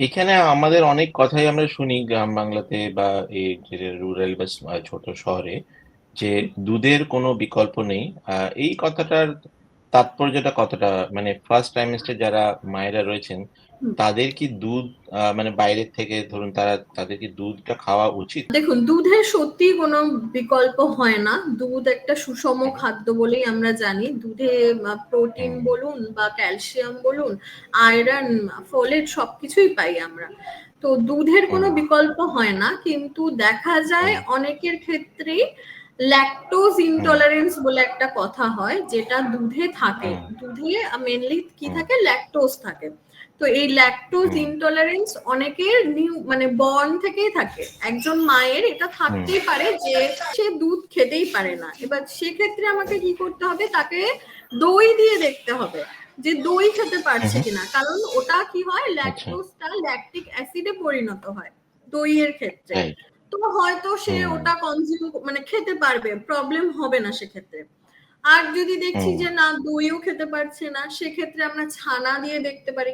এখানে আমাদের অনেক কথাই আমরা শুনি গ্রাম বাংলাতে বা এই রুরাল বা ছোট শহরে যে দুধের কোনো বিকল্প নেই। এই কথাটার তাৎপর্যটা কতটা? মানে ফার্স্ট ট্রাইমেস্টার যারা মায়েরা রয়েছেন, তাদের কি দুধ মানে বাইরের থেকে ধরুন তারা তাদের কি দুধটা খাওয়া উচিত? দেখুন দুধের সত্যি কোনো বিকল্প হয় না। দুধ একটা সুষম খাদ্য বলেই আমরা জানি। দুধে প্রোটিন বলুন বা ক্যালসিয়াম বলুন, আয়রন, ফোলেট সবকিছুই পাই আমরা। তো দুধের কোনো বিকল্প হয় না। কিন্তু দেখা যায় অনেকের ক্ষেত্রেই ল্যাকটোজ। ইনটলারেন্স বলে একটা কথা হয় যেটা দুধে থাকে। দুধে মেনলি কি থাকে? ল্যাকটোজ থাকে। তো এই ল্যাকটোজ। ইনটলারেন্স অনেকের নিউ মানে বর্ন থেকেই থাকে। একজন মায়ের এটা। থাকতেই পারে যে সে দুধ খেতেই পারে না। এবার সেক্ষেত্রে আমাকে কি করতে হবে? তাকে দই দিয়ে দেখতে হবে যে দই খেতে পারছে কিনা। কারণ ওটা কি হয়? ল্যাকটোজটা ল্যাকটিক অ্যাসিডে পরিণত হয় দইয়ের ক্ষেত্রে। তো হয়তো সে ওটা কনজিউম মানে খেতে পারবে। প্রবলেম হবে না সেক্ষেত্রে। আর যদি দেখছি যে না দইও খেতে পারছে না, সেক্ষেত্রে আমরা ছানা দিয়ে দেখতে পারি।